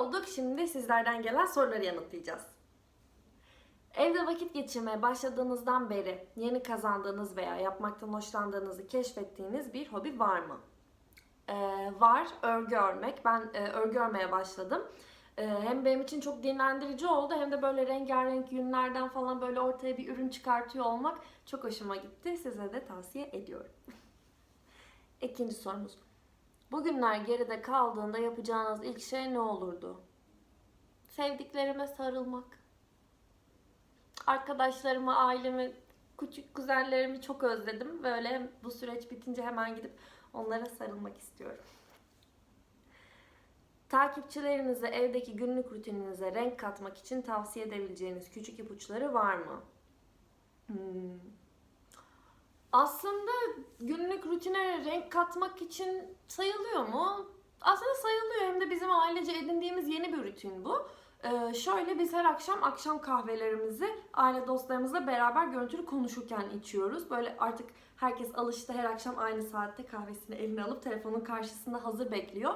olduk. Şimdi sizlerden gelen soruları yanıtlayacağız. Evde vakit geçirmeye başladığınızdan beri yeni kazandığınız veya yapmaktan hoşlandığınızı keşfettiğiniz bir hobi var mı? Ee, var. Örgü örmek. Ben e, örgü örmeye başladım. Ee, hem benim için çok dinlendirici oldu hem de böyle rengarenk yünlerden falan böyle ortaya bir ürün çıkartıyor olmak çok hoşuma gitti. Size de tavsiye ediyorum. İkinci sorumuz. Bugünler geride kaldığında yapacağınız ilk şey ne olurdu? Sevdiklerime sarılmak. Arkadaşlarımı, ailemi, küçük kuzenlerimi çok özledim. Böyle bu süreç bitince hemen gidip onlara sarılmak istiyorum. Takipçilerinize evdeki günlük rutininize renk katmak için tavsiye edebileceğiniz küçük ipuçları var mı? Hmm. Aslında günlük rutine renk katmak için sayılıyor mu? Aslında sayılıyor. Hem de bizim ailece edindiğimiz yeni bir rutin bu. Ee, şöyle biz her akşam akşam kahvelerimizi aile dostlarımızla beraber görüntülü konuşurken içiyoruz. Böyle artık herkes alıştı her akşam aynı saatte kahvesini eline alıp telefonun karşısında hazır bekliyor.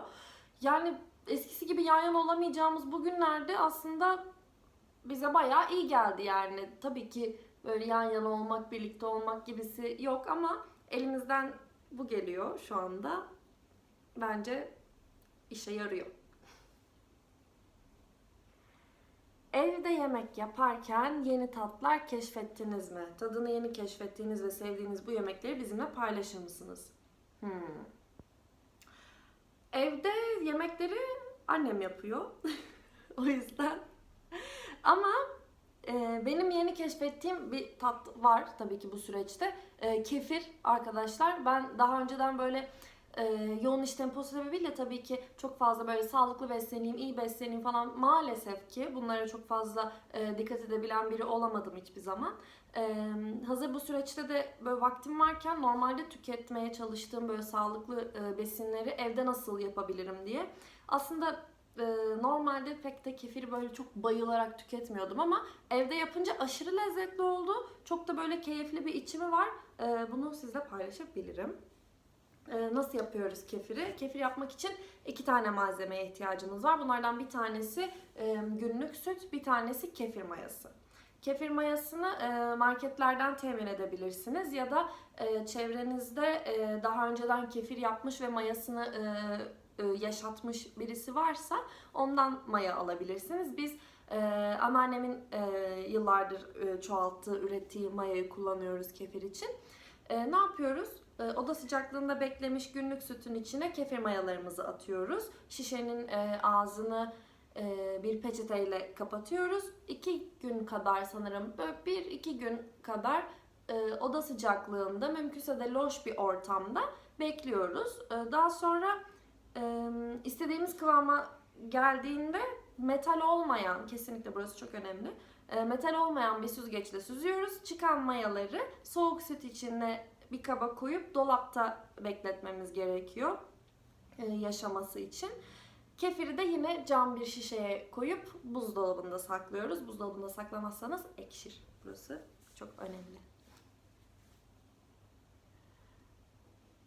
Yani eskisi gibi yan yana olamayacağımız bu günlerde aslında bize bayağı iyi geldi yani. Tabii ki böyle yan yana olmak, birlikte olmak gibisi yok ama elimizden bu geliyor şu anda. Bence işe yarıyor. Evde yemek yaparken yeni tatlar keşfettiniz mi? Tadını yeni keşfettiğiniz ve sevdiğiniz bu yemekleri bizimle paylaşır mısınız? Hmm. Evde yemekleri annem yapıyor. o yüzden. Ama e, benim yeni keşfettiğim bir tat var tabii ki bu süreçte. E, kefir arkadaşlar. Ben daha önceden böyle e, yoğun iş temposu sebebiyle tabii ki çok fazla böyle sağlıklı besleneyim, iyi besleneyim falan maalesef ki bunlara çok fazla e, dikkat edebilen biri olamadım hiçbir zaman. E, hazır bu süreçte de böyle vaktim varken normalde tüketmeye çalıştığım böyle sağlıklı e, besinleri evde nasıl yapabilirim diye. Aslında e, normalde pek de kefiri böyle çok bayılarak tüketmiyordum ama evde yapınca aşırı lezzetli oldu. Çok da böyle keyifli bir içimi var. E, bunu sizle paylaşabilirim. E, nasıl yapıyoruz kefiri? Kefir yapmak için iki tane malzemeye ihtiyacımız var. Bunlardan bir tanesi e, günlük süt, bir tanesi kefir mayası. Kefir mayasını e, marketlerden temin edebilirsiniz ya da e, çevrenizde daha önceden kefir yapmış ve mayasını yaşatmış birisi varsa ondan maya alabilirsiniz. Biz e, anneannemin e, yıllardır e, çoğalttığı, ürettiği mayayı kullanıyoruz kefir için. E, ne yapıyoruz? E, oda sıcaklığında beklemiş günlük sütün içine kefir mayalarımızı atıyoruz. Şişenin e, ağzını e, bir peçeteyle kapatıyoruz. İki gün kadar sanırım, böyle bir iki gün kadar e, oda sıcaklığında mümkünse de loş bir ortamda bekliyoruz. E, daha sonra e, istediğimiz kıvama geldiğinde metal olmayan, kesinlikle burası çok önemli, e, metal olmayan bir süzgeçle süzüyoruz. Çıkan mayaları soğuk süt içine bir kaba koyup dolapta bekletmemiz gerekiyor e, yaşaması için. Kefiri de yine cam bir şişeye koyup buzdolabında saklıyoruz. Buzdolabında saklamazsanız ekşir. Burası çok önemli.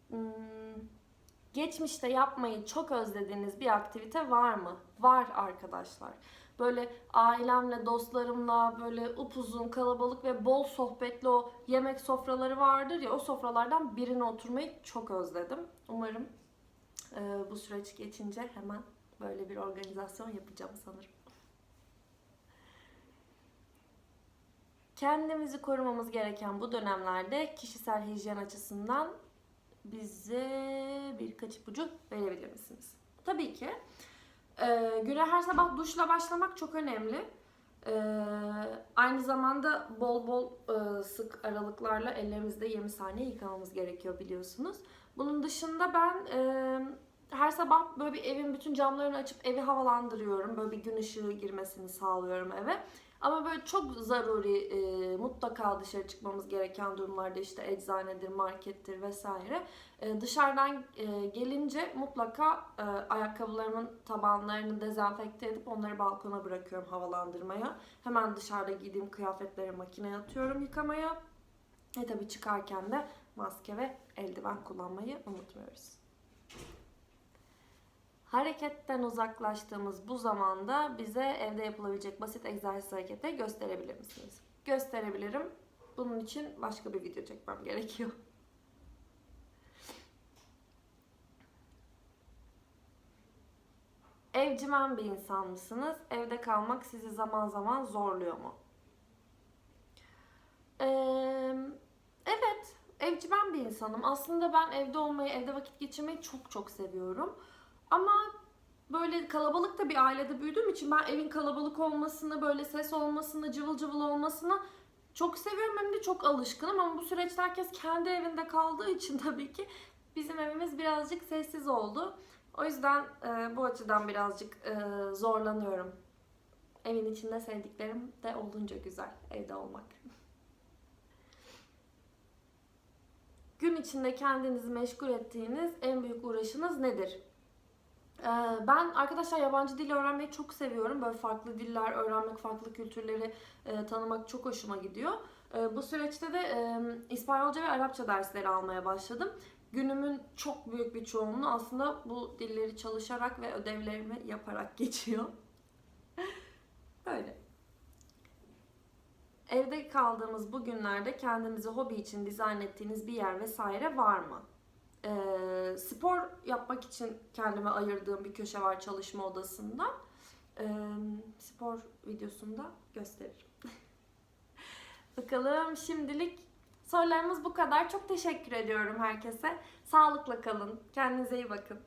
Hmm, Geçmişte yapmayı çok özlediğiniz bir aktivite var mı? Var arkadaşlar. Böyle ailemle, dostlarımla böyle upuzun, kalabalık ve bol sohbetli o yemek sofraları vardır ya o sofralardan birine oturmayı çok özledim. Umarım e, bu süreç geçince hemen böyle bir organizasyon yapacağım sanırım. Kendimizi korumamız gereken bu dönemlerde kişisel hijyen açısından bize birkaç ipucu verebilir misiniz? Tabii ki. Ee, güne her sabah duşla başlamak çok önemli. Ee, aynı zamanda bol bol e, sık aralıklarla ellerimizde 20 saniye yıkamamız gerekiyor biliyorsunuz. Bunun dışında ben e, her sabah böyle bir evin bütün camlarını açıp evi havalandırıyorum. Böyle bir gün ışığı girmesini sağlıyorum eve. Ama böyle çok zaruri e, mutlaka dışarı çıkmamız gereken durumlarda işte eczanedir, markettir vesaire. E, dışarıdan e, gelince mutlaka e, ayakkabılarımın tabanlarını dezenfekte edip onları balkona bırakıyorum havalandırmaya. Hemen dışarıda giydiğim kıyafetleri makineye atıyorum yıkamaya. E tabi çıkarken de maske ve eldiven kullanmayı unutmuyoruz. Hareketten uzaklaştığımız bu zamanda bize evde yapılabilecek basit egzersiz hareketleri gösterebilir misiniz? Gösterebilirim. Bunun için başka bir video çekmem gerekiyor. Evcimen bir insan mısınız? Evde kalmak sizi zaman zaman zorluyor mu? Ee, evet, evcimen bir insanım. Aslında ben evde olmayı, evde vakit geçirmeyi çok çok seviyorum. Ama böyle kalabalık da bir ailede büyüdüğüm için ben evin kalabalık olmasını, böyle ses olmasını, cıvıl cıvıl olmasını çok seviyorum hem de çok alışkınım ama bu süreçte herkes kendi evinde kaldığı için tabii ki bizim evimiz birazcık sessiz oldu. O yüzden e, bu açıdan birazcık e, zorlanıyorum. Evin içinde sevdiklerim de olunca güzel evde olmak. Gün içinde kendinizi meşgul ettiğiniz en büyük uğraşınız nedir? Ee, Ben arkadaşlar yabancı dil öğrenmeyi çok seviyorum. Böyle farklı diller öğrenmek, farklı kültürleri e, tanımak çok hoşuma gidiyor. E, Bu süreçte de e, İspanyolca ve Arapça dersleri almaya başladım. Günümün çok büyük bir çoğunluğu aslında bu dilleri çalışarak ve ödevlerimi yaparak geçiyor. Böyle. Evde kaldığımız bu günlerde kendinizi hobi için dizayn ettiğiniz bir yer vesaire var mı? Ee, spor yapmak için kendime ayırdığım bir köşe var çalışma odasında. Ee, spor videosunda gösteririm. Bakalım şimdilik sorularımız bu kadar. Çok teşekkür ediyorum herkese. Sağlıkla kalın. Kendinize iyi bakın.